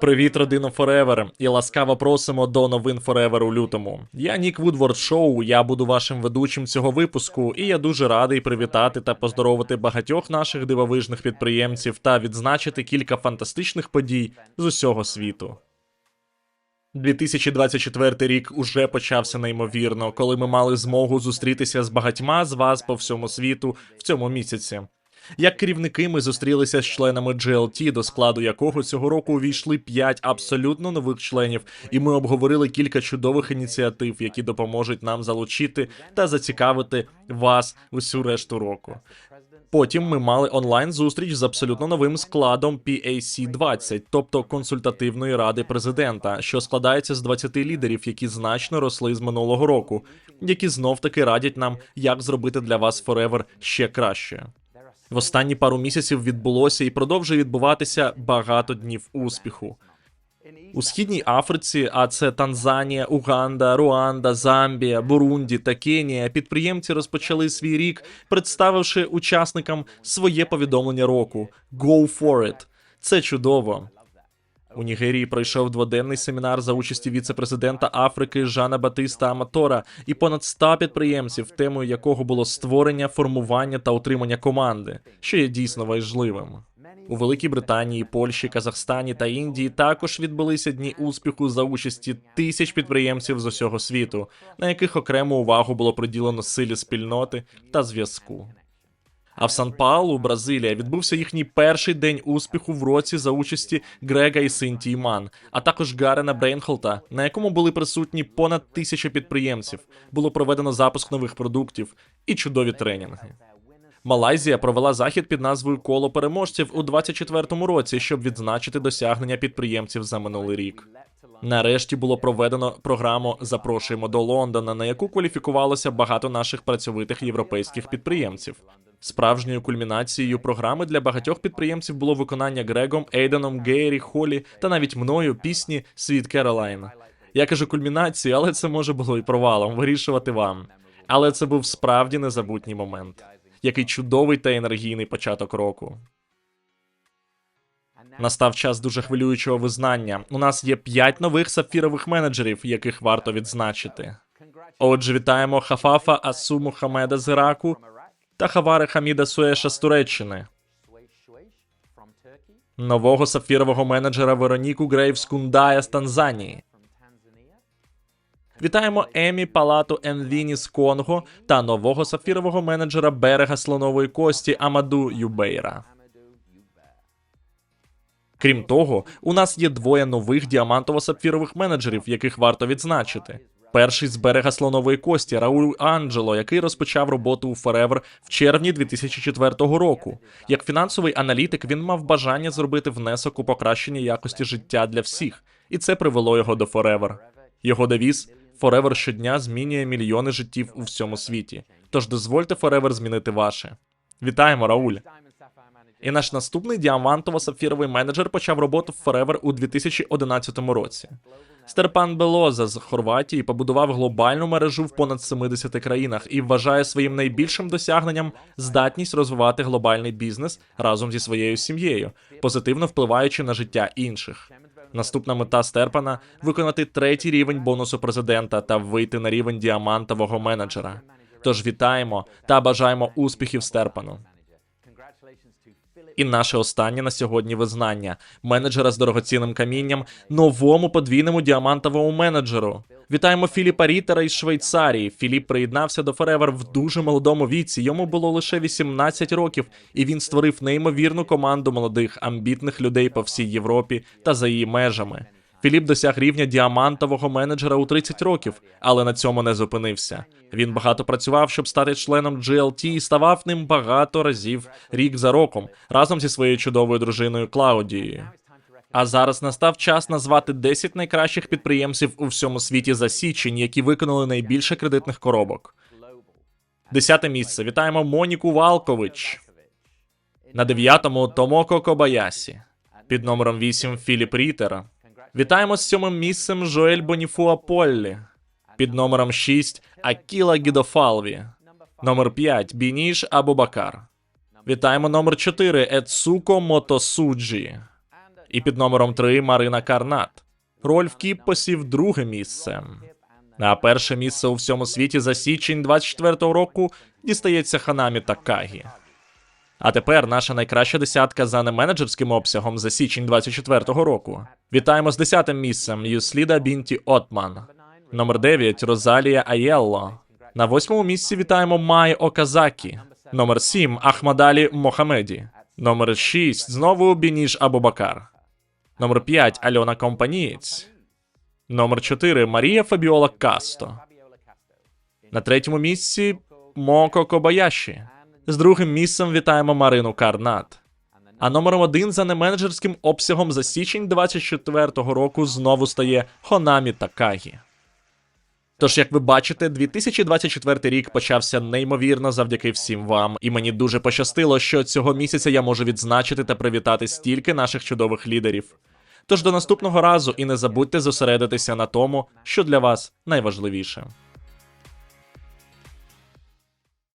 Привіт, родино Forever, і ласкаво просимо до новин Forever у лютому. Я Нік Вудворд Шоу. Я буду вашим ведучим цього випуску, і я дуже радий привітати та поздоровити багатьох наших дивовижних підприємців та відзначити кілька фантастичних подій з усього світу. 2024 рік уже почався неймовірно, коли ми мали змогу зустрітися з багатьма з вас по всьому світу в цьому місяці. Як керівники, ми зустрілися з членами GLT, до складу якого цього року увійшли 5 абсолютно нових членів, і ми обговорили кілька чудових ініціатив, які допоможуть нам залучити та зацікавити вас усю решту року. Потім ми мали онлайн зустріч з абсолютно новим складом PAC 20, тобто консультативної ради президента, що складається з 20 лідерів, які значно росли з минулого року, які знов таки радять нам, як зробити для вас Forever ще краще. В останні пару місяців відбулося і продовжує відбуватися багато днів успіху. У східній Африці, а це Танзанія, Уганда, Руанда, Замбія, Бурунді та Кенія, підприємці розпочали свій рік, представивши учасникам своє повідомлення року Go for it. Це чудово. У Нігерії пройшов дводенний семінар за участі віце-президента Африки Жана Батиста Аматора і понад 100 підприємців, темою якого було створення, формування та утримання команди, що є дійсно важливим. У Великій Британії, Польщі, Казахстані та Індії також відбулися дні успіху за участі тисяч підприємців з усього світу, на яких окрему увагу було приділено силі спільноти та зв'язку. А в Сан Паулу, Бразилія, відбувся їхній перший день успіху в році за участі Грега і Синтії Ман, а також Гарена Брейнхолта, на якому були присутні понад тисяча підприємців. Було проведено запуск нових продуктів і чудові тренінги. Малайзія провела захід під назвою Коло переможців у 24-му році, щоб відзначити досягнення підприємців за минулий рік. Нарешті було проведено програму Запрошуємо до Лондона, на яку кваліфікувалося багато наших працьовитих європейських підприємців. Справжньою кульмінацією програми для багатьох підприємців було виконання Грегом, Ейденом, Гейрі, Холі та навіть мною пісні Світ Керолайн. Я кажу кульмінацію, але це може було і провалом вирішувати вам. Але це був справді незабутній момент. Який чудовий та енергійний початок року. Настав час дуже хвилюючого визнання. У нас є п'ять нових сапфірових менеджерів, яких варто відзначити. Отже, вітаємо Хафафа Асу Мухамеда з Іраку та Хавари Хаміда Суеша з Туреччини, нового сапфірового менеджера Вероніку Грейвс Кундая з Танзанії. Вітаємо Емі Палату Енвіні з Конго та нового сапфірового менеджера берега слонової кості Амаду Юбейра. Крім того, у нас є двоє нових діамантово-сапфірових менеджерів, яких варто відзначити. Перший з берега слонової кості Рауль Анджело, який розпочав роботу у Forever в червні 2004 року. Як фінансовий аналітик, він мав бажання зробити внесок у покращення якості життя для всіх, і це привело його до Forever. Його девіз Forever щодня змінює мільйони життів у всьому світі. Тож дозвольте Forever змінити ваше. Вітаємо, Рауль! І наш наступний діамантово-сапфіровий менеджер почав роботу в Forever у 2011 році. Стерпан Белоза з Хорватії побудував глобальну мережу в понад 70 країнах і вважає своїм найбільшим досягненням здатність розвивати глобальний бізнес разом зі своєю сім'єю, позитивно впливаючи на життя інших. Наступна мета Стерпана виконати третій рівень бонусу президента та вийти на рівень діамантового менеджера. Тож вітаємо та бажаємо успіхів Стерпану. І наше останнє на сьогодні визнання менеджера з дорогоцінним камінням, новому подвійному діамантовому менеджеру. Вітаємо Філіпа Рітера із Швейцарії. Філіп приєднався до Forever в дуже молодому віці. Йому було лише 18 років, і він створив неймовірну команду молодих амбітних людей по всій Європі та за її межами. Філіп досяг рівня діамантового менеджера у 30 років, але на цьому не зупинився. Він багато працював, щоб стати членом GLT і ставав ним багато разів рік за роком разом зі своєю чудовою дружиною Клаудією. А зараз настав час назвати 10 найкращих підприємців у всьому світі за січень, які виконали найбільше кредитних коробок. Десяте місце. Вітаємо Моніку Валкович. На дев'ятому Томоко Кобаясі. Під номером 8 Філіп Рітер. Вітаємо з сьомим місцем Жоель Боніфуа Поллі. Під номером 6 Акіла Гідофалві. Номер 5 Бініш Абубакар. Вітаємо номер 4 Ецуко Мотосуджі. І під номером 3 Марина Карнат. Рольф Кіп посів друге місце. А перше місце у всьому світі за січень 24-го року дістається Ханамі Такагі. А тепер наша найкраща десятка за неменеджерським обсягом за січень 24-го року. Вітаємо з 10-тим місцем Юсліда Бінті Отман. Номер 9 Розалія Аєлло. На восьмому місці вітаємо Май Оказакі. Номер 7 Ахмадалі Мохамеді. Номер 6 знову Бініш Абубакар. Номер 5 Альона Компанієць. Номер 4 Марія Фабіола Касто. На третьому місці Моко Кобаяші. З другим місцем вітаємо Марину Карнат. А номером один за неменеджерським обсягом за січень 24-го року знову стає Хонамі Такагі. Тож, як ви бачите, 2024 рік почався неймовірно завдяки всім вам, і мені дуже пощастило, що цього місяця я можу відзначити та привітати стільки наших чудових лідерів. Тож до наступного разу і не забудьте зосередитися на тому, що для вас найважливіше.